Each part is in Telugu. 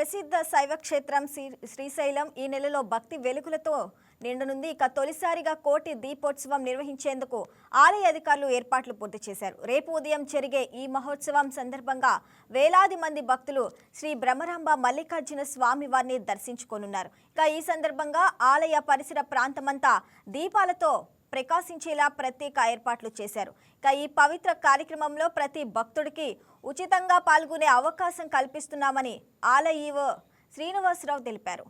ప్రసిద్ధ శైవ క్షేత్రం శ్రీ- శ్రీశైలం ఈ నెలలో భక్తి వెలుగులతో నిండనుంది. ఇక తొలిసారిగా కోటి దీపోత్సవం నిర్వహించేందుకు ఆలయ అధికారులు ఏర్పాట్లు పూర్తి చేశారు. రేపు ఉదయం జరిగే ఈ మహోత్సవం సందర్భంగా వేలాది మంది భక్తులు శ్రీ బ్రహ్మరాంబ మల్లికార్జున స్వామి వారిని దర్శించుకోనున్నారు. ఇక ఈ సందర్భంగా ఆలయ పరిసర ప్రాంతమంతా దీపాలతో ప్రకాశించేలా ప్రత్యేక ఏర్పాట్లు చేశారు. ఇక ఈ పవిత్ర కార్యక్రమంలో ప్రతి భక్తుడికి ఉచితంగా పాల్గొనే అవకాశం కల్పిస్తున్నామని ఆలయీవో శ్రీనివాసరావు తెలిపారు.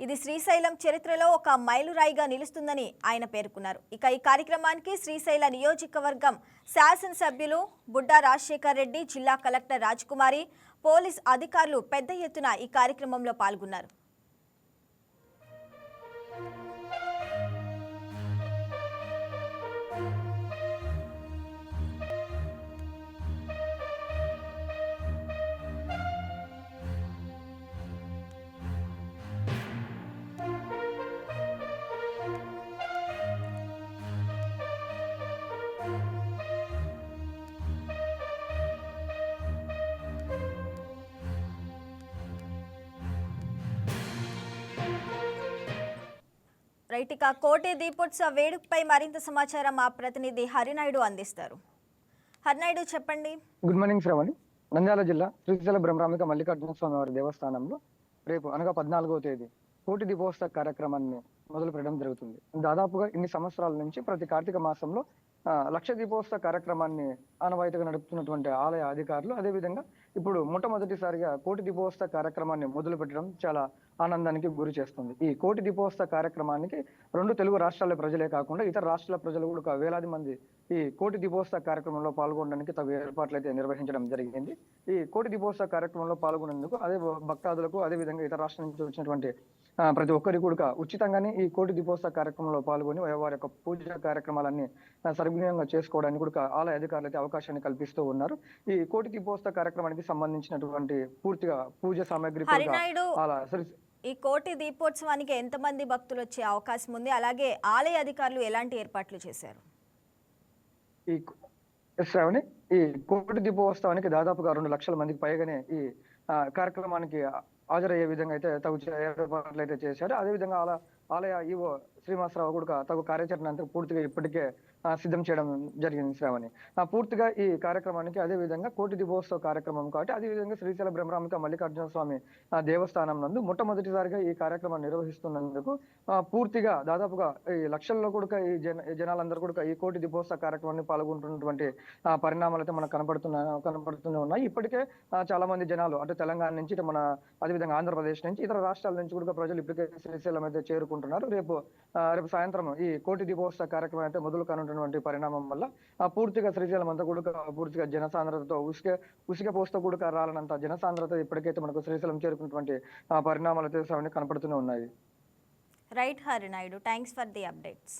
ఇది శ్రీశైలం చరిత్రలో ఒక మైలురాయిగా నిలుస్తుందని ఆయన పేర్కొన్నారు. ఇక ఈ కార్యక్రమానికి శ్రీశైల నియోజకవర్గం శాసనసభ్యులు బుడ్డా రాజశేఖర్ రెడ్డి జిల్లా కలెక్టర్ రాజ్కుమారి పోలీస్ అధికారులు పెద్ద ఎత్తున ఈ కార్యక్రమంలో పాల్గొన్నారు. రైట్ ఇక కోటి దీపోత్సవ వేడుకపై మరింత సమాచారం మా ప్రతినిధి హరినాయుడు అందిస్తారు. హరినాయుడు చెప్పండి. Good morning Sravani. నంద్యాల జిల్లా శ్రీశైల బ్రహ్మరామిక మల్లికార్జున స్వామి వారి దేవస్థానంలో రేపు అనగా పద్నాలుగో తేదీ కోటి దీపోత్సవ కార్యక్రమాన్ని మొదలు పెట్టడం జరుగుతుంది. దాదాపుగా ఇన్ని సంవత్సరాల నుంచి ప్రతి కార్తీక మాసంలో లక్ష దీపోత్సవ కార్యక్రమాన్ని ఆనవాయితీగా నడుపుతున్నటువంటి ఆలయ అధికారులు అదేవిధంగా ఇప్పుడు మొట్టమొదటిసారిగా కోటి దీపోత్సవ కార్యక్రమాన్ని మొదలు పెట్టడం చాలా ఆనందానికి గురి చేస్తుంది. ఈ కోటి దీపోత్సవ కార్యక్రమానికి రెండు తెలుగు రాష్ట్రాల ప్రజలే కాకుండా ఇతర రాష్ట్రాల ప్రజలు కూడా ఒక వేలాది మంది ఈ కోటి దీపోత్సవ కార్యక్రమంలో పాల్గొనడానికి తగు ఏర్పాట్లు అయితే నిర్వహించడం జరిగింది. ఈ కోటి దీపోత్సవ కార్యక్రమంలో పాల్గొనేందుకు అదే భక్తాదులకు అదే విధంగా ఇతర రాష్ట్రాల నుంచి వచ్చినటువంటి ప్రతి ఒక్కరికి కూడా ఉచితంగానే ఈ కోటి దీపోత్సవ కార్యక్రమంలో పాల్గొని వారి యొక్క పూజ కార్యక్రమాలన్నీ సర్వినియోగంగా చేసుకోవడానికి కూడా ఆలయ అధికారులు అయితే అవకాశాన్ని కల్పిస్తూ ఉన్నారు. ఈ కోటి దీపోత్సవ కార్యక్రమానికి సంబంధించినటువంటి పూర్తిగా పూజ సామాగ్రి అలా ఈ కోటి దీపోత్సవానికి ఎంతమంది భక్తులు వచ్చే అవకాశం ఉంది? అలాగే ఆలయ అధికారులు ఎలాంటి ఏర్పాట్లు చేశారు? ఈ శ్రావణి. ఈ కోటి దీపోత్సవానికి దాదాపుగా రెండు లక్షల మందికి పైగానే ఈ కార్యక్రమానికి హాజరయ్యే విధంగా అయితే తగు ఏర్పాట్లు అయితే చేశారు. అదేవిధంగా అలా ఆలయ ఈవో శ్రీనివాసరావు కూడా తగు కార్యాచరణ అంతా పూర్తిగా ఇప్పటికే సిద్ధం చేయడం జరిగింది శ్రావణి. పూర్తిగా ఈ కార్యక్రమానికి అదే విధంగా కోటి దీపోత్సవ కార్యక్రమం కాబట్టి అదే విధంగా శ్రీశైల బ్రహ్మరామిక మల్లికార్జున స్వామి దేవస్థానం నందు మొట్టమొదటిసారిగా ఈ కార్యక్రమాన్ని నిర్వహిస్తున్నందుకు పూర్తిగా దాదాపుగా ఈ లక్షల్లో కూడా ఈ జన జనాలందరూ కూడా ఈ కోటి దీపోత్సవ కార్యక్రమాన్ని పాల్గొంటున్నటువంటి పరిణామాలు అయితే మనకు కనపడుతున్నా కనపడుతూనే ఉన్నాయి. ఇప్పటికే చాలా మంది జనాలు అటు తెలంగాణ నుంచి మన అదే అదేవిధంగా ఆంధ్రప్రదేశ్ నుంచి ఇతర రాష్ట్రాల నుంచి కూడా ప్రజలు ఇప్పటికే శ్రీశైలం అయితే చేరుకుంటున్నారు. రేపు రేపు సాయంత్రం ఈ కోటి దీపోత్సవ కార్యక్రమం అయితే మొదలు కానున్నటువంటి పరిణామం వల్ల పూర్తిగా శ్రీశైలం అంతా కూడా పూర్తిగా జనసాంద్రతతో ఉసిక ఉసిక పోస్తూ కూడా రాలనంత జనసాంద్రత ఇప్పటికైతే మనకు శ్రీశైలం చేరుకున్నటువంటి పరిణామాలు అయితే కనపడుతూనే ఉన్నాయి. Right Harinaidu thanks for the updates.